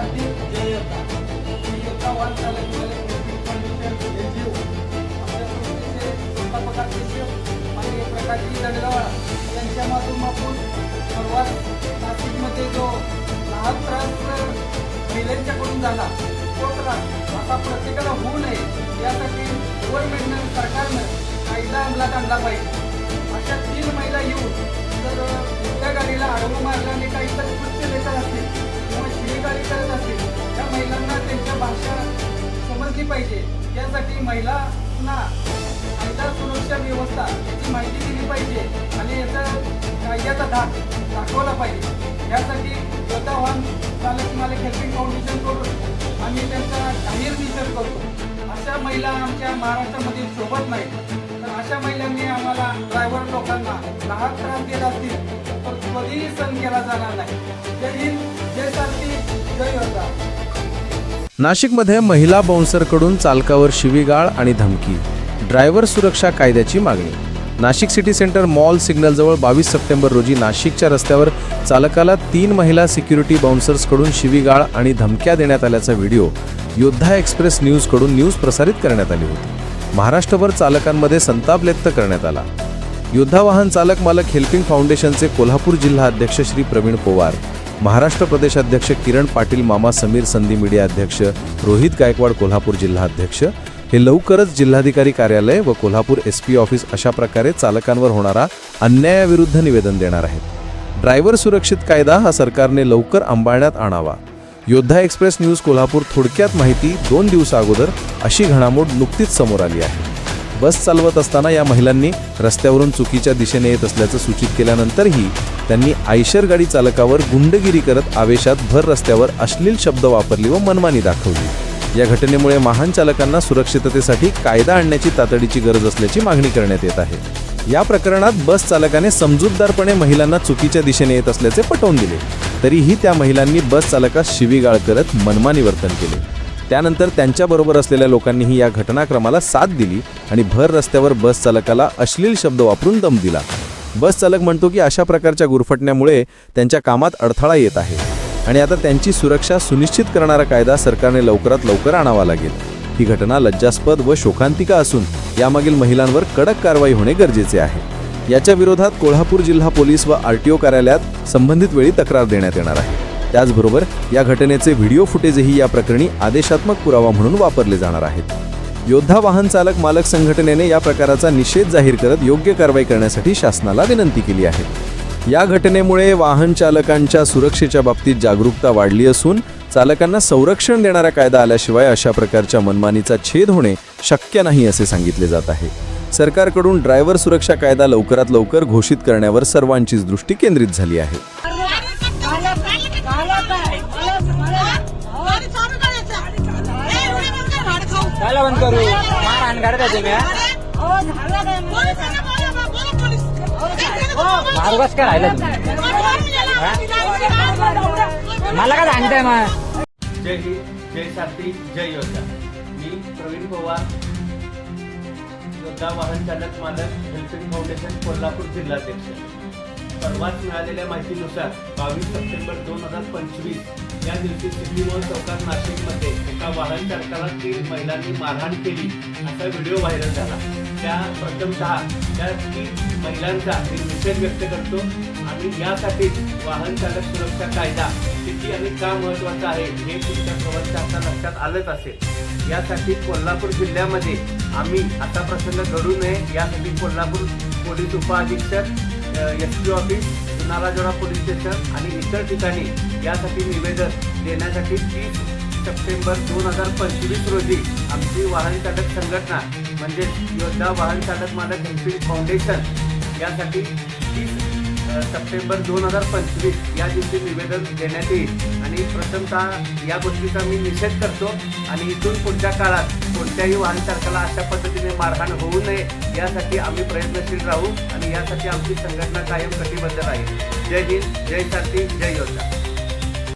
सारथी जय योद्धा मी योद्धा वाहन चालक मालक फाउंडेशन संस्थेचे संस्थापक अध्यक्ष आणि यांच्या माध्यमातून सर्वात नाशिकमध्ये जो लहान त्रास महिलांच्याकडून झाला तो त्रास आता प्रत्येकाला होऊ नये यासाठी गव्हर्नमेंटनं सरकारनं कायदा अंमलात आणला पाहिजे अशा तीन महिला येऊन पाहिजे. यासाठी महिलांना कायदा सुरक्षा व्यवस्था याची माहिती दिली पाहिजे आणि याचा कायद्याचा धाक दाखवला पाहिजे. यासाठी योद्धा वाहन चालक मालक हेल्पिंग फाउंडेशन करून आम्ही त्यांचा जाहीर निषेध करतो अशा महिला आमच्या महाराष्ट्रामध्ये शोभत नाहीत. तर अशा महिलांनी आम्हाला ड्रायव्हर लोकांना लहान त्रास देत असतील तर कधीही सण केला जाणार नाही. जय हिंद जय सारथी जय होता नाशिकमध्ये महिला बाउन्सरकडून चालकावर शिवीगाळ आणि धमकी. ड्रायव्हर सुरक्षा कायद्याची मागणी. नाशिक सिटी सेंटर मॉल सिग्नलजवळ बावीस सप्टेंबर रोजी नाशिकच्या रस्त्यावर चालकाला तीन महिला सिक्युरिटी बाउन्सर्सकडून शिवीगाळ आणि धमक्या देण्यात आल्याचा व्हिडिओ योद्धा एक्सप्रेस न्यूजकडून न्यूज प्रसारित करण्यात आली होती. महाराष्ट्रभर चालकांमध्ये संताप व्यक्त करण्यात आला. योद्धा वाहन चालक मालक हेल्पिंग फाउंडेशनचे कोल्हापूर जिल्हा अध्यक्ष श्री प्रवीण पोवार महाराष्ट्र प्रदेशाध्यक्ष किरण पाटील मामा समीर संधी मीडिया अध्यक्ष रोहित गायकवाड कोल्हापूर जिल्हाध्यक्ष हे लवकरच जिल्हाधिकारी कार्यालय व कोल्हापूर एस पी ऑफिस अशा प्रकारे चालकांवर होणारा अन्यायाविरुद्ध निवेदन देणार आहेत. ड्रायव्हर सुरक्षित कायदा हा सरकारने लवकर अंबाळण्यात आणावा. योद्धा एक्सप्रेस न्यूज कोल्हापूर थोडक्यात माहिती दोन दिवसा अगोदर अशी घडामोड नुकतीच समोर आली आहे. बस चालवत असताना या महिलांनी रस्त्यावरून चुकीच्या दिशेने येत असल्याचं सूचित केल्यानंतरही त्यांनी आयशर गाडी चालकावर गुंडगिरी करत आवेशात भर रस्त्यावर अश्लील शब्द वापरली व मनमानी दाखवली. या घटनेमुळे वाहन चालकांना सुरक्षिततेसाठी कायदा आणण्याची तातडीची गरज असल्याची मागणी करण्यात येत आहे. या प्रकरणात बस चालकाने समजूतदारपणे महिलांना चुकीच्या दिशेने येत असल्याचे पटवून दिले. तरीही त्या महिलांनी बस चालकास शिवीगाळ करत मनमानी वर्तन केले. त्यानंतर त्यांच्याबरोबर असलेल्या लोकांनीही या घटनाक्रमाला साथ दिली आणि भर रस्त्यावर बस चालकाला अश्लील शब्द वापरून दम दिला. बस चालक म्हणतो की अशा प्रकारच्या गुरफटण्यामुळे त्यांच्या कामात अडथळा येत आहे आणि आता त्यांची सुरक्षा सुनिश्चित करणारा कायदा सरकारने लवकरात लवकर आणावा लागेल. ही घटना लज्जास्पद व शोकांतिका असून यामागील महिलांवर कडक कारवाई होणे गरजेचे आहे. याच्या विरोधात कोल्हापूर जिल्हा पोलीस व आर टी ओ कार्यालयात संबंधित वेळी तक्रार देण्यात येणार आहे. त्याचबरोबर या घटनेचे व्हिडिओ फुटेजही या प्रकरणी आदेशात्मक पुरावा म्हणून वापरले जाणार आहेत. योद्धा वाहन चालक मालक संघटनेने या प्रकाराचा निषेध जाहीर करत योग्य कारवाई करण्यासाठी शासनाला विनंती केली आहे. या घटनेमुळे वाहन चालकांच्या सुरक्षेच्या बाबतीत जागरूकता वाढली असून चालकांना संरक्षण देणारा कायदा आल्याशिवाय अशा प्रकारच्या मनमानीचा छेद होणे शक्य नाही असे सांगितले जात आहे. सरकारकडून ड्रायव्हर सुरक्षा कायदा लवकरात लवकर घोषित करण्यावर सर्वांचीच दृष्टी केंद्रित झाली आहे. त्याला बंद करू मारहाण करता तुम्ही? मार्गच काय राहिला तुम्ही मला काय सांगताय मग? जय हिंद जय सारथी जय योद्धा. मी प्रवीण पवार योद्धा वाहन चालक मालक हेल्पिंग फाउंडेशन कोल्हापूर जिल्हाध्यक्ष. परवाच मिळालेल्या माहितीनुसार बावीस सप्टेंबर दोन हजार पंचवीस या दिवशी सिद्धी चौकात नाशिकमध्ये एका वाहन चालकाला तीन महिलांनी मारहाण केली. असा व्हिडिओ व्हायरल झाला. त्या प्रथमतः त्या तीन महिलांचा मी निषेध व्यक्त करतो. आणि यासाठीच वाहन चालक सुरक्षा कायदा किती आणि का महत्त्वाचा आहे हे तुमच्या प्रवासाच्या लक्षात आलंच असेल. यासाठी कोल्हापूर जिल्ह्यामध्ये आम्ही असा प्रसंग घडू नये. यासाठी कोल्हापूर पोलीस उपअधीक्षक S P office Nalajoda police station आणि इतर ठिकाणी यासाठी निवेदन देण्यासाठी तीस सप्टेंबर दोन हजार पंचवीस रोजी आमची वाहन चालक संघटना म्हणजे योद्धा वाहन चालक मालक हेल्पिंग फाउंडेशन यासाठी तीस सप्टेंबर दोन हजार पंचवीस या दिवशी निवेदन देण्यात येईल. आणि प्रथमतः या गोष्टीचा मी निषेध करतो आणि इथून पुढच्या काळात कोणत्याही वाहनचालकाला अशा पद्धतीने मारहाण होऊ नये यासाठी आम्ही प्रयत्नशील राहू आणि यासाठी आमची संघटना कायम कटिबद्ध राहील. जय हिंद जय शांती जय योजना